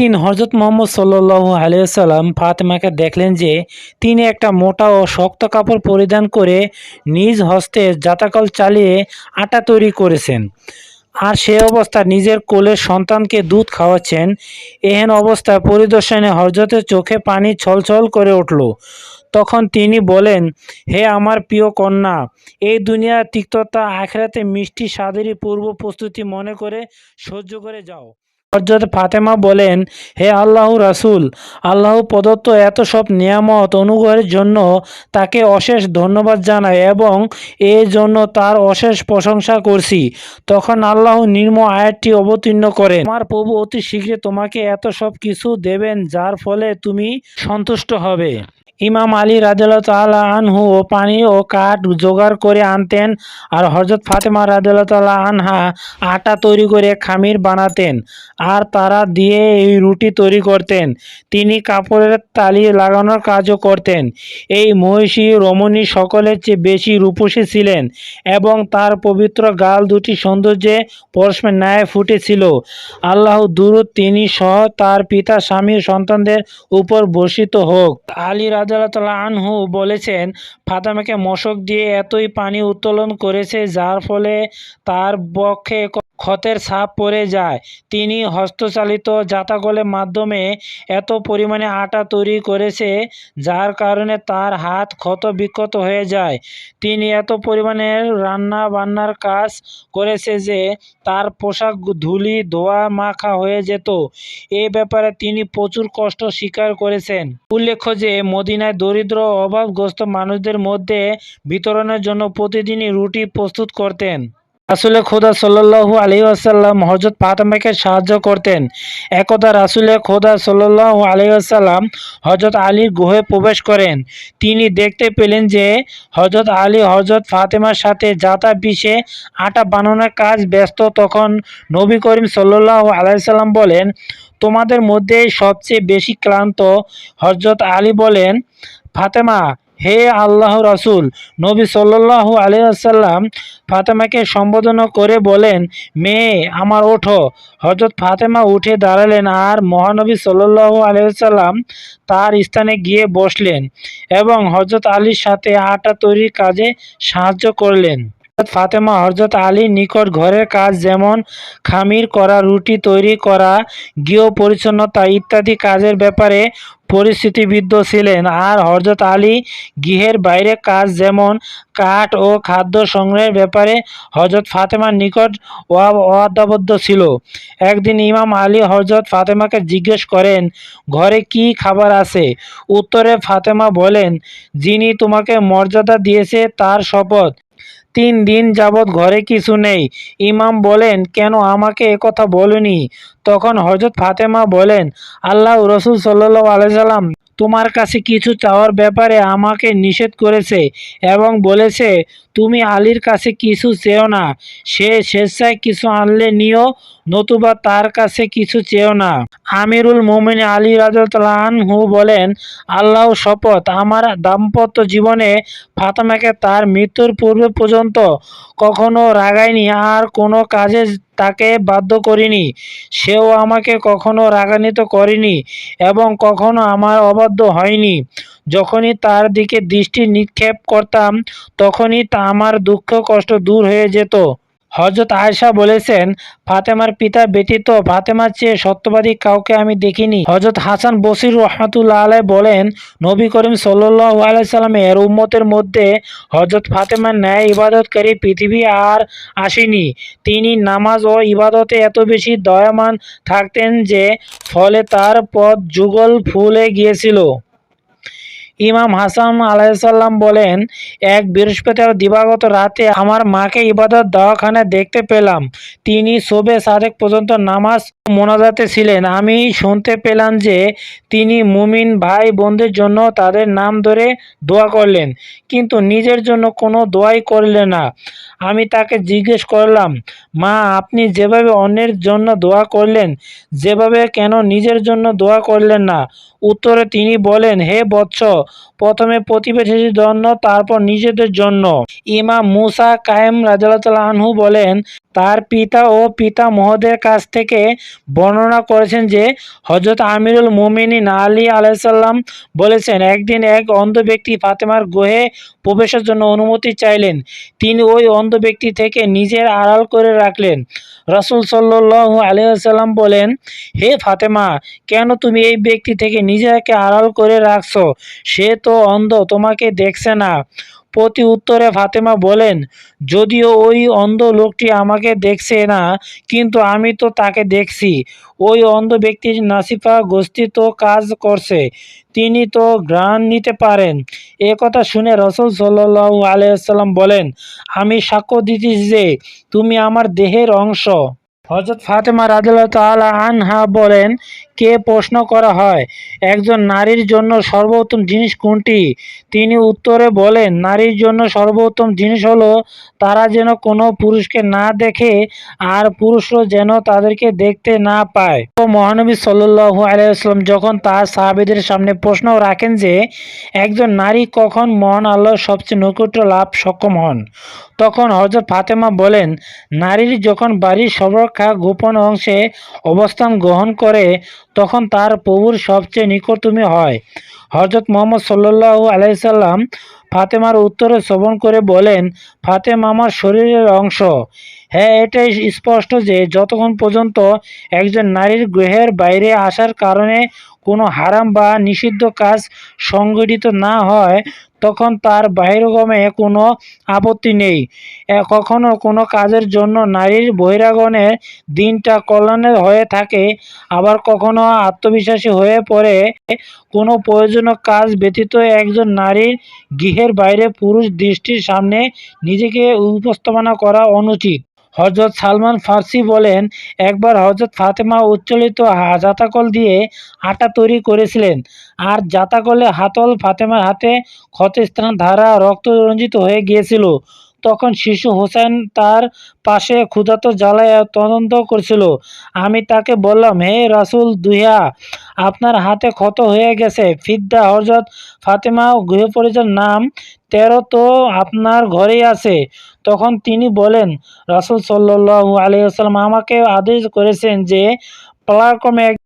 একদিন হজরত মোহাম্মদ সাল্লু আলিয়াল্লাম ফাতেমাকে দেখলেন যে তিনি একটা মোটা ও শক্ত কাপড় পরিধান করে নিজ হস্তে জাতাকল চালিয়ে আটা তৈরি করেছেন। আর সে অবস্থায় নিজের কোলের সন্তানকে দুধ খাওয়াচ্ছেন। এহেন অবস্থায় পরিদর্শনে হজরতের চোখে পানি ছলছল করে উঠল। তখন তিনি বলেন, হে আমার প্রিয় কন্যা, এই দুনিয়ার তিক্ততা আখেরাতে মিষ্টি স্বাদেরই পূর্ব প্রস্তুতি মনে করে সহ্য করে যাও। হজরত ফাতেমা বলেন, হে আল্লাহ রাসুল, আল্লাহ প্রদত্ত এত সব নিয়ামত অনুগ্রহের জন্য তাকে অশেষ ধন্যবাদ জানাই এবং এর জন্য তার অশেষ প্রশংসা করছি। তখন আল্লাহ নির্ম আয়াতটি অবতীর্ণ করেন, আমার প্রভু অতি শীঘ্রই তোমাকে এত সব কিছু দেবেন, যার ফলে তুমি সন্তুষ্ট হবে। ইমাম আলী রাদিল্লাহ তাল্লাহ আনহু ও পানি ও কাঠ জোগাড় করে আনতেন আর হজরত ফাতেমা রাদিল্লাহ তাল্লাহ আনহা আটা তৈরি করে খামির বানাতেন আর তারা দিয়ে এই রুটি তৈরি করতেন। তিনি কাপড়ের তালি লাগানোর কাজও করতেন। এই মহিষী রমণী সকলের চেয়ে বেশি রূপসী ছিলেন এবং তার পবিত্র গাল দুটি সৌন্দর্যে পরস্পর ন্যায় ফুটেছিল। আল্লাহ দুরুদ তিনি সহ তার পিতা স্বামী ও সন্তানদের উপর বর্ষিত হোক। আলী রাজাল্লাহ আনহু বলেছেন ফাতামাকে মশক দিয়ে এতই পানি উত্তোলন করেছে যার ফলে তার বক্ষে ক্ষতের ছাপ পড়ে যায়। তিনি হস্তচালিত জাতাকলের মাধ্যমে এত পরিমাণে আটা তৈরি করেছে, যার কারণে তার হাত ক্ষত বিক্ষত হয়ে যায়। তিনি এত পরিমাণে রান্না বান্নার কাজ করেছে যে তার পোশাক, ধুলি, ধোয়া, মাখা হয়ে যেত। এ ব্যাপারে তিনি প্রচুর কষ্ট স্বীকার করেছেন। উল্লেখ্য যে মদিনায় দরিদ্র, অভাবগ্রস্ত মানুষদের মধ্যে বিতরণের জন্য প্রতিদিনই রুটি প্রস্তুত করতেন। রাসুলে খোদা সাল্লাল্লাহু আলাইহি আসাল্লাম হজরত ফাতেমাকে সাহায্য করতেন। একদা রাসুলে খোদা সাল্লাল্লাহু আলাইহি আসাল্লাম হজরত আলীর গুহে প্রবেশ করেন। তিনি দেখতে পেলেন যে হজরত আলী হজরত ফাতেমার সাথে জাতা পিষে আটা বানানোর কাজ ব্যস্ত। তখন নবী করিম সাল্লাল্লাহু আলাইহি সাল্লাম বলেন, তোমাদের মধ্যে সবচেয়ে বেশি ক্লান্ত হজরত আলী বলেন, ফাতেমা হে আল্লাহ রাসূল, নবী সাল্লাল্লাহু আলাইহি আসাল্লাম ফাতেমাকে সম্বোধন করে বলেন, মেয়ে, আমার ওঠো। হজরত ফাতেমা উঠে দাঁড়ালেন আর মহানবী সাল্লাল্লাহু আলাইহি সাল্লাম তার স্থানে গিয়ে বসলেন এবং হজরত আলীর সাথে আটা তৈরির কাজে সাহায্য করলেন। ফাতেমা হজরত আলীর নিকট ঘরের কাজ যেমন খামির করা, রুটি তৈরি করা, গৃহ পরিচ্ছন্নতা ইত্যাদি কাজের ব্যাপারে পরিস্থিতিবিদ্ধ ছিলেন। আর হজরত আলী গৃহের বাইরে কাজ যেমন কাঠ ও খাদ্য সংগ্রহের ব্যাপারে হজরত ফাতেমার নিকট ওয়াদাবদ্ধ ছিল। একদিন ইমাম আলী হজরত ফাতেমাকে জিজ্ঞেস করেন, ঘরে কি খাবার আছে? উত্তরে ফাতেমা বলেন, যিনি তোমাকে মর্যাদা দিয়েছে তার শপথ। তিন দিন যাবৎ ঘরে কিছু নেই। ইমাম বলেন, কেন আমাকে একথা বলনি? তখন হজরত ফাতেমা বলেন, আল্লাহ রসুল সাল্লু আলাইসাল্লাম তোমার কাছে কিছু চাওয়ার ব্যাপারে আমাকে নিষেধ করেছে এবং বলেছে তুমি আলীর কাছে কিছু চেও না। সে স্বেচ্ছায় কিছু আনলে নিও, নতুবা তার কাছে কিছু চেও না। আমিরুল মোমিন আলী রাজু বলেন, আল্লাহ শপথ, আমার দাম্পত্য জীবনে ফাতেমাকে তার মৃত্যুর পূর্বে পর্যন্ত কখনো রাগায়নি, আর কোনো কাজে তাকে বাধ্য করিনি। সেও আমাকে কখনো রাগান্বিত করেনি এবং কখনো আমার অবাধ্য হয়নি। যখনই তার দিকে দৃষ্টি নিক্ষেপ করতাম, তখনই তা আমার দুঃখ কষ্ট দূর হয়ে যেত। হজরত আয়েশা বলেছেন, ফাতেমার পিতা ব্যতীত ফাতেমার চেয়ে সত্যবাদী কাউকে আমি দেখিনি। হজরত হাসান বসির রহমাতুল্লাহ আলাই বলেন, নবী করিম সাল্লাহ আলাইসাল্লামের উম্মতের মধ্যে হজরত ফাতেমার ন্যায় ইবাদতকারী পৃথিবী আর আসেনি। তিনি নামাজ ও ইবাদতে এত বেশি দয়ামান থাকতেন যে ফলে তার পথ যুগল ফুলে গিয়েছিল। ইমাম হাসান আলাইসাল্লাম বলেন, এক বৃহস্পতিবার দিবাগত রাতে আমার মাকে ইবাদত দাওয়াখানে দেখতে পেলাম। তিনি শোবে সাদেক পর্যন্ত নামাজ মোনাজাতে ছিলেন। আমি শুনতে পেলাম যে তিনি মুমিন ভাই বোনদের জন্য তাদের নাম ধরে দোয়া করলেন, কিন্তু নিজের জন্য কোনো দোয়াই করলেন না। আমি তাকে জিজ্ঞেস করলাম, মা, আপনি যেভাবে অন্যের জন্য দোয়া করলেন, যেভাবে কেন নিজের জন্য দোয়া করলেন না? উত্তরে তিনি বলেন, হে বৎস, প্রথমে প্রতিবেশীর জন্য, তারপর নিজেদের জন্য। ইমাম মুসা কায়েম রাজাল্লাহ আনহু বলেন, তার পিতা ও পিতামহদের কাছ থেকে বর্ণনা করেছেন যে হজরত আমিরুল মুমিনিন আলী আলাইসাল্লাম বলেছেন, একদিন এক অন্ধ ব্যক্তি ফাতেমার গোহে প্রবেশের জন্য অনুমতি চাইলেন। তিনি ওই অন্ধ ব্যক্তি থেকে নিজের আড়াল করে রাখলেন। রসুল সাল্লু আলিয়াল্লাম বলেন, হে ফাতেমা, কেন তুমি এই ব্যক্তি থেকে নিজেকে আড়াল করে রাখছো? সে তো অন্ধ, তোমাকে দেখছে না। প্রতি উত্তরে ফাতেমা বলেন, যদিও ওই অন্ধ লোকটি আমাকে দেখছে না, কিন্তু আমি তো তাকে দেখছি। ওই অন্ধ ব্যক্তির নাসিফা গোষ্ঠী তো কাজ করছে, তিনি তো গ্রাণ নিতে পারেন। এ কথা শুনে রসুল সাল্লাহ আলিয়াল্লাম বলেন, আমি সাক্ষ্য দিতেছি যে তুমি আমার দেহের অংশ। হজরত ফাতেমা তাআলা আনহা বলেন কে প্রশ্ন করা হয়? একজন নারীর জন্য সর্বোত্তম জিনিস কোনটি? তিনি উত্তরে বলেন, নারীর জন্য সর্বোত্তম জিনিস হলো তারা যেন কোনো পুরুষকে না দেখে আর পুরুষও যেন তাদেরকে দেখতে না পায়। তো মহানবী সাল্লু আলাইসলাম যখন তার সাহাবিদের সামনে প্রশ্ন রাখেন যে, একজন নারী কখন মহান আল্লাহর সবচেয়ে নৈকট্য লাভ সক্ষম হন? তখন হজরত ফাতেমা বলেন, নারীর যখন বাড়ির সর্বাপেক্ষা গোপন অংশে অবস্থান গ্রহণ করে তখন তার প্রভুর সবচেয়ে নিকটতমী হয়। হজরত মোহাম্মদ সাল্লু আলাইসাল্লাম ফাতেমার উত্তরে শ্রবণ করে বলেন, ফাতেমা আমার শরীরের অংশ। হ্যাঁ এটাই স্পষ্ট যে যতক্ষণ পর্যন্ত একজন নারীর গৃহের বাইরে আসার কারণে কোনো হারাম বা নিষিদ্ধ কাজ সংগঠিত না হয়, তখন তার বাহিরগমে কোনো আপত্তি নেই। কখনো কোনো কাজের জন্য নারীর বহিরাগমনের দিনটা কল্যাণের হয়ে থাকে, আবার কখনো আত্মবিশ্বাসী হয়ে পড়ে। কোনো প্রয়োজনীয় কাজ ব্যতীত একজন নারীর গৃহের বাইরে পুরুষ দৃষ্টির সামনে নিজেকে উপস্থাপনা করা অনুচিত। হজরত সালমান ফার্সি বলেন, একবার হজরত ফাতেমা উচ্চলিত জাতাকল দিয়ে আটা তৈরি করেছিলেন, আর জাতাকলে হাতল ফাতেমার হাতে ক্ষতস্থান ধারা রক্ত রঞ্জিত হয়ে গিয়েছিল। তখন শিশু হোসেন তার পাশে ক্ষুধাত জ্বালায় তদন্ত করছিল। আমি তাকে বললাম, হে রাসুল, দুহিয়া, আপনার হাতে ক্ষত হয়ে গেছে। ফিদ্দা হজরত ফাতেমা গৃহপরিচার নাম, তেরো তো আপনার ঘরেই আছে। তখন তিনি বলেন রাসুল সাল্লু আলিয়াল্লাম আমাকে আদেশ করেছেন যে পালাক্রমে